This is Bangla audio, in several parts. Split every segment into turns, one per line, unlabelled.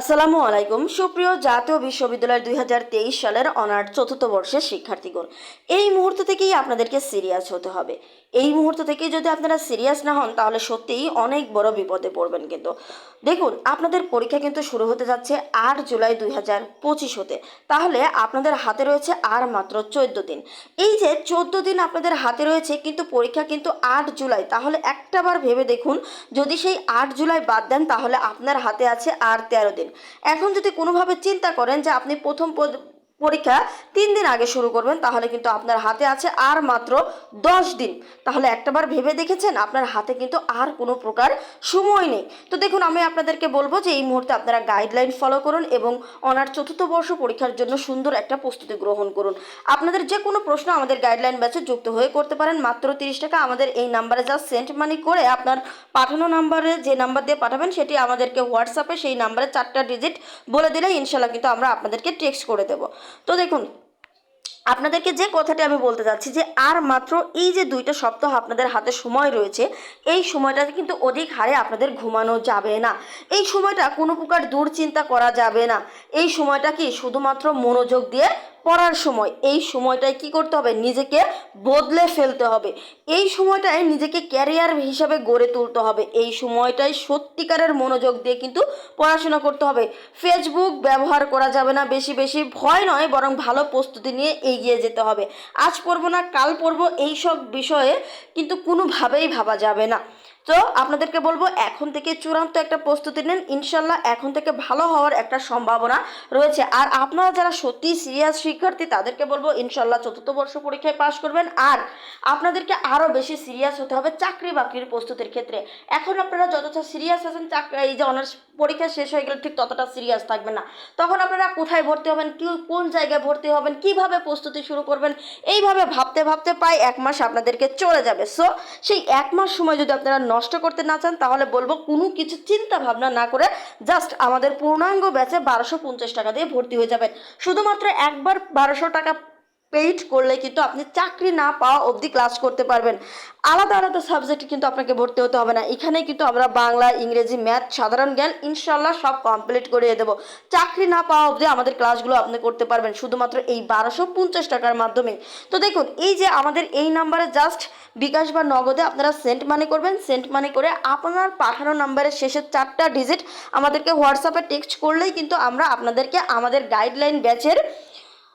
আসসালামু আলাইকুম। সুপ্রিয় জাতীয় বিশ্ববিদ্যালয় দুই হাজার তেইশ সালের অনার্স চতুর্থ বর্ষের শিক্ষার্থীগণ, এই মুহূর্ত থেকেই আপনাদেরকে সিরিয়াস হতে হবে। এই মুহূর্ত থেকেই যদি আপনারা সিরিয়াস না হন, তাহলে সত্যিই অনেক বড় বিপদে পড়বেন কিন্তু। দেখুন, আপনাদের পরীক্ষা কিন্তু শুরু হতে যাচ্ছে আট জুলাই দুই হাজার পঁচিশ হতে। তাহলে আপনাদের হাতে রয়েছে আর মাত্র চোদ্দ দিন। এই যে চোদ্দ দিন আপনাদের হাতে রয়েছে, কিন্তু পরীক্ষা কিন্তু আট জুলাই। তাহলে একটাবার ভেবে দেখুন, যদি সেই আট জুলাই বাদ দেন, তাহলে আপনার হাতে আছে আর তেরো দিন। এখন যদি কোনোভাবে চিন্তা করেন যে আপনি প্রথম পরীক্ষা তিন দিন আগে শুরু করবেন, তাহলে কিন্তু আপনার হাতে আছে আর মাত্র দশ দিন। তাহলে একটাবার ভেবে দেখেছেন, আপনার হাতে কিন্তু আর কোনো প্রকার সময় নেই। তো দেখুন, আমি আপনাদেরকে বলব যে এই মুহূর্তে আপনারা গাইডলাইন ফলো করুন এবং অনার চতুর্থ বর্ষ পরীক্ষার জন্য সুন্দর একটা প্রস্তুতি গ্রহণ করুন। আপনাদের যে কোনো প্রশ্ন আমাদের গাইডলাইন ব্যাচে যুক্ত হয়ে করতে পারেন, মাত্র তিরিশ টাকা। আমাদের এই নাম্বারে যা সেন্ট মানি করে আপনার পাঠানো নাম্বারে যে নাম্বার দিয়ে পাঠাবেন, সেটি আমাদেরকে হোয়াটসঅ্যাপে সেই নাম্বারে চারটা ডিজিট বলে দিলে ইনশাল্লাহ কিন্তু আমরা আপনাদেরকে টেক্সট করে দেবো। তো দেখুন, আপনাদেরকে যে কথাটি আমি বলতে চাচ্ছি যে আর মাত্র এই যে দুইটা সপ্তাহ আপনাদের হাতে সময় রয়েছে, এই সময়টাতে কিন্তু অধিক হারে আপনাদের ঘুমানো যাবে না। এই সময়টা কোনো প্রকার দুশ্চিন্তা করা যাবে না। এই সময়টা কি শুধুমাত্র মনোযোগ দিয়ে পড়ার সময়। এই সময়টায় কি করতে হবে? নিজেকে বদলে ফেলতে হবে। এই সময়টায় নিজেকে ক্যারিয়ার হিসাবে গড়ে তুলতে হবে। এই সময়টায় সত্যিকারের মনোযোগ দিয়ে কিন্তু পড়াশোনা করতে হবে। ফেসবুক ব্যবহার করা যাবে না। বেশি বেশি ভয় নয়, বরং ভালো প্রস্তুতি নিয়ে এগিয়ে যেতে হবে। আজ পড়ব না, কাল পড়ব এই সব বিষয়ে কিন্তু কোনোভাবেই ভাবা যাবে না। তো আপনাদেরকে বলব, এখন থেকে চূড়ান্ত একটা প্রস্তুতি নেন। ইনশাল্লাহ এখন থেকে ভালো হওয়ার একটা সম্ভাবনা রয়েছে। আর আপনারা যারা সত্যি সিরিয়াস শিক্ষার্থী, তাদেরকে বলব, ইনশাল্লাহ চতুর্থ বর্ষ পরীক্ষায় পাশ করবেন। আর আপনাদেরকে আরও বেশি সিরিয়াস হতে হবে চাকরি বাকরির প্রস্তুতির ক্ষেত্রে। এখন আপনারা যতটা সিরিয়াস আছেন, চাকরি, এই যে অনার্স পরীক্ষা শেষ হয়ে গেলে ঠিক ততটা সিরিয়াস থাকবেন না। তখন আপনারা কোথায় ভর্তি হবেন, কি, কোন জায়গায় ভর্তি হবেন, কীভাবে প্রস্তুতি শুরু করবেন, এইভাবে ভাবতে ভাবতে প্রায় এক মাস আপনাদেরকে চলে যাবে। সো সেই এক মাস সময় যদি আপনারা নষ্ট করতে না চান, তাহলে বলব কোনো কিছু চিন্তা ভাবনা না করে জাস্ট আমাদের পূর্ণাঙ্গ ব্যাচে বারোশো পঞ্চাশ টাকা দিয়ে ভর্তি হয়ে যাবেন। শুধুমাত্র একবার বারোশো টাকা পেইড করলে কিন্তু আপনি চাকরি না পাওয়া অবধি ক্লাস করতে পারবেন। আলাদা আলাদা সাবজেক্টে কিন্তু আপনাকে ভর্তি হতে হবে না। এখানে কিন্তু আমরা বাংলা, ইংরেজি ম্যাথ সাধারণ জ্ঞান ইনশাল্লাহ সব কমপ্লিট করিয়ে দেবো। চাকরি না পাওয়া অবধি আমাদের ক্লাসগুলো আপনি করতে পারবেন। শুধুমাত্র এই বারোশো পঞ্চাশ টাকার মাধ্যমে তো দেখুন, এই যে আমাদের এই নাম্বারে জাস্ট বিকাশ বা নগদে আপনারা সেন্ট মানি করবেন সেন্ট মানি করে আপনার পাঠানো নাম্বারের শেষের চারটা ডিজিট আমাদেরকে হোয়াটসঅ্যাপে টেক্সট করলেই কিন্তু আমরা আপনাদেরকে আমাদের গাইডলাইন ব্যাচের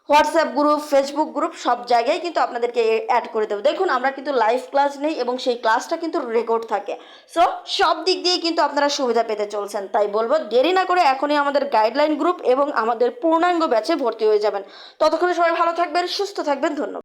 হোয়াটসঅ্যাপ গ্রুপ ফেসবুক গ্রুপ সব জায়গায় কিন্তু আপনাদেরকে অ্যাড করে দেবো। দেখুন, আমরা কিন্তু লাইভ ক্লাস নেই এবং সেই ক্লাসটা কিন্তু রেকর্ড থাকে। সো সব দিক দিয়ে কিন্তু আপনারা সুবিধা পেতে চলছেন। তাই বলব, দেরি না করে এখনই আমাদের গাইডলাইন গ্রুপ এবং আমাদের পূর্ণাঙ্গ ব্যাচে ভর্তি হয়ে যাবেন। ততক্ষণে সবাই ভালো থাকবেন, সুস্থ থাকবেন, ধন্যবাদ।